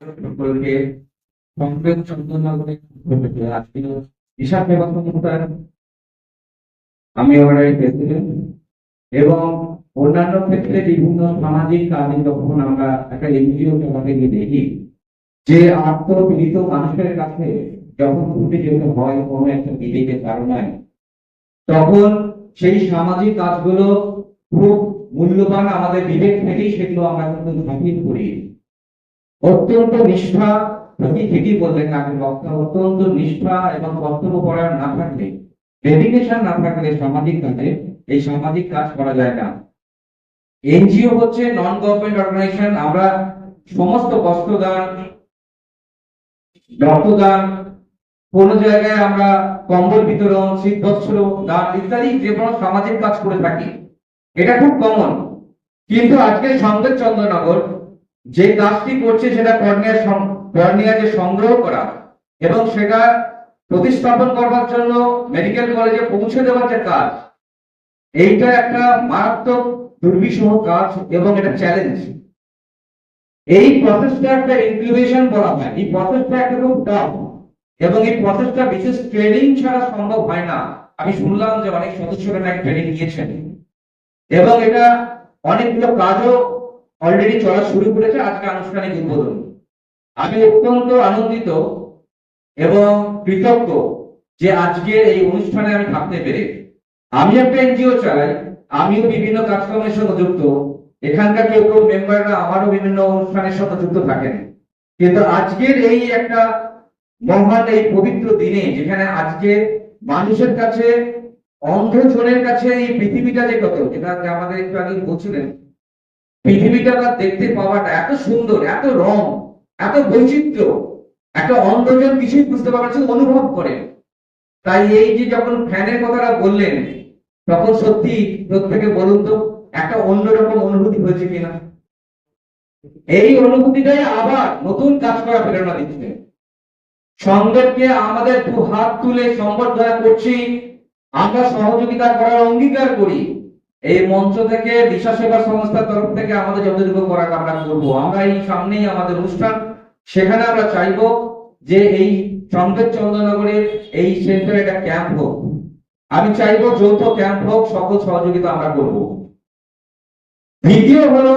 সকলকে সংবেদ আমি এবং অন্যান্য ক্ষেত্রে বিভিন্ন সামাজিক কাজে যখন আমরা একটা এনজিও দেখি, যে আত্মপীড়িত মানুষের কাছে যখন ছুটে যেতে হয় কোনো একটা বিবেকের কারণে, তখন সেই সামাজিক কাজগুলো খুব মূল্যবান আমাদের বিবেক থেকেই সেগুলো আমরা কিন্তু করি অত্যন্ত নিষ্ঠা প্রতি ঠিকই বললেন আগের বক্তা অত্যন্ত নিষ্ঠা এবং কর্তব্য করার না থাকলে ডেডিকেশন না থাকলে সামাজিক কাজে এই সামাজিক কাজ করা যায় না। এনজিও হচ্ছে নন গভর্নমেন্ট অর্গানাইজেশন আমরা সমস্ত বস্ত্রদান রক্তদান, কোন জায়গায় আমরা কম্বল বিতরণ, শীতবস্ত্র, দান ইত্যাদি যে কোনো সামাজিক কাজ করে থাকি। এটা খুব কমন কিন্তু আজকে সংবেদ চন্দ্রনগর যে কাজটি করছে সেটা কর্নিয়া যে সংগ্রহ করা এবং সেটা প্রতিস্থাপন করবার জন্য মেডিকেল কলেজে পৌঁছে দেওয়ার যে কাজ, এইটা একটা মারাত্মক দুর্বিষহ কাজ এবং এটা চ্যালেঞ্জ এই প্রসেসটা একটা ইনক্লুবেশন বলা হয়। এই প্রসেসটা একটা খুব টাফ এবং এই প্রসেসটা বিশেষ ট্রেনিং ছাড়া সম্ভব হয় না। আমি শুনলাম যে অনেক সদস্যরা নাকি ট্রেনিং নিয়েছেন। এবং এটা অনেকগুলো কাজও অলরেডি চলা শুরু করেছে আজকে আনুষ্ঠানিক উদ্বোধন। আমি অত্যন্ত আনন্দিত এবং কৃতজ্ঞ যে আজকে এই অনুষ্ঠানে আমি থাকতে পেরে। আমি একটা এনজিও চালাই, আমিও বিভিন্ন কাজকর্মের সঙ্গে যুক্ত। এখানকার কেউ কেউ মেম্বাররা আমারও বিভিন্ন অনুষ্ঠানের সাথে যুক্ত থাকেন। কিন্তু আজকের এই একটা মহান, এই পবিত্র দিনে যেখানে আজকে মানুষের কাছে, অন্ধজনের কাছে এই পৃথিবীটা যে কত, যেটা আমাদের একটু আগে বলছিলেন পৃথিবীটা দেখতে পাওয়াটা এত সুন্দর এত রং এত বৈচিত্র্য একটা অন্ধজন কিছুই বুঝতে পারছে না, অনুভব করে। তাই এই যে যখন ফ্যানের কথাটা বললেন তখন সত্যি প্রত্যেকে বলুন তো একটা অন্যরকম অনুভূতি হয়েছে কিনা? এই অনুভূতিটাই আবার নতুন কাজ করা প্রেরণা দিচ্ছে। সংগঠনকে আমাদের দু হাত তুলে সম্বর্ধনা করছি আমরা সহযোগিতা করার অঙ্গীকার করি। এই মঞ্চ থেকে দিশা সেবা সংস্থার তরফ থেকে আমাদের যতটুকু করার আমরা করব, আমরা এই সামনেই আমাদের অনুষ্ঠান। সেখানে আমরা চাইব যে এই সংকেত চন্দ্রনগরের এই সেন্টারে একটা ক্যাম্প হোক। আমি চাইব যৌথ ক্যাম্প হোক, সকল সহযোগিতা আমরা করব। দ্বিতীয় হলো,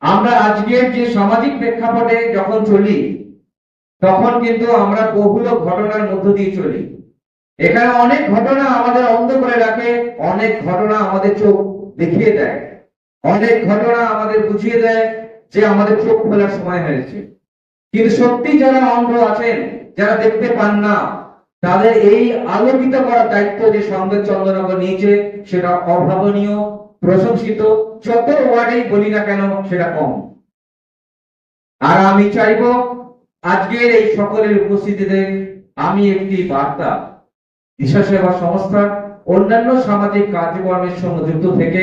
আমরা আজকের যে সামাজিক প্রেক্ষাপটে যখন চলি, তখন কিন্তু আমরা বহুল ঘটনার মধ্য দিয়ে চলি। এখানে অনেক ঘটনা আমাদের অন্ধ করে রাখে, অনেক ঘটনা আমাদের চোখ দেখিয়ে দেয়, অনেক ঘটনা আমাদের বুঝিয়ে দেয় যে আমাদের চোখ খোলার সময় হয়েছে। কিন্তু সত্যি যারা অন্ধ আছেন, যারা দেখতে পান না, তাদের এই আলোকিত করার দায়িত্ব যে সংবাদ চন্দ্রনগর নিয়েছে, সেটা অভাবনীয়, প্রশংসিত, যত ওয়ার্ডেই বলি না কেন, সেটা কম। আর আমি চাইব আজকের এই সকলের উপস্থিতিতে আমি একটি বার্তা দিশা সেবা সংস্থা, অন্যান্য সামাজিক কার্যক্রমের সঙ্গে যুক্ত থেকে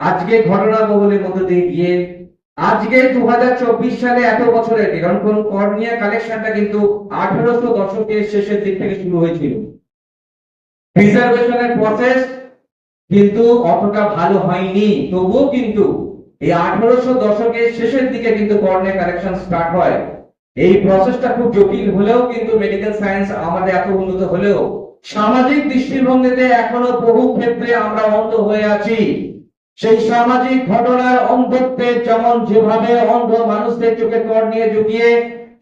আজকে ঘটনা বগলের মধ্যে দিয়ে গিয়ে আজকে দুহাজার চব্বিশ সালে এত বছরের কারণ কোন কর্নিয়া কালেকশনটা কিন্তু আঠারোশো দশকের শেষের দিক থেকে শুরু হয়েছিল। প্রিজার্ভেশনের প্রসেস কিন্তু অতটা ভালো হয়নি, তবুও কিন্তু এই আঠারোশো দশকের শেষের দিকে কিন্তু কর্নিয়া কালেকশন স্টার্ট হয়। এই প্রসেসটা খুব জটিল হলেও কিন্তু মেডিকেল সায়েন্স আমাদের এত উন্নত হলেও সামাজিক দৃষ্টিভঙ্গিতে এখনও বহু ক্ষেত্রে আমরা অন্ধ হয়ে আছি। সেই সামাজিক ঘটনার অন্ধত্বে যেমন যেভাবে অন্ধ মানুষদের চোখে কর নিয়ে ঝুঁকিয়ে,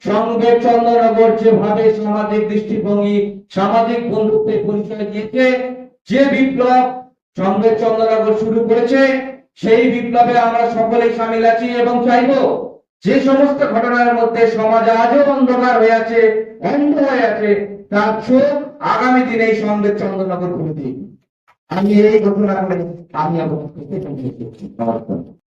সঙ্গে চন্দ্রনগর যেভাবে সামাজিক দৃষ্টিভঙ্গি, সামাজিক বন্ধুত্বের পরিচয় দিয়েছে, যে বিপ্লব সঙ্গে চন্দ্রনগর শুরু করেছে, সেই বিপ্লবে আমরা সকলেই সামিল আছি এবং চাইব যে সমস্ত ঘটনার মধ্যে সমাজ আজও অন্ধকার হয়ে আছে, অন্ধ হয়ে আছে, তার চোখ আগামী দিনে এই সঙ্গে চন্দ্রনগর করে দিই আমি এই ঘটনা আমি আমার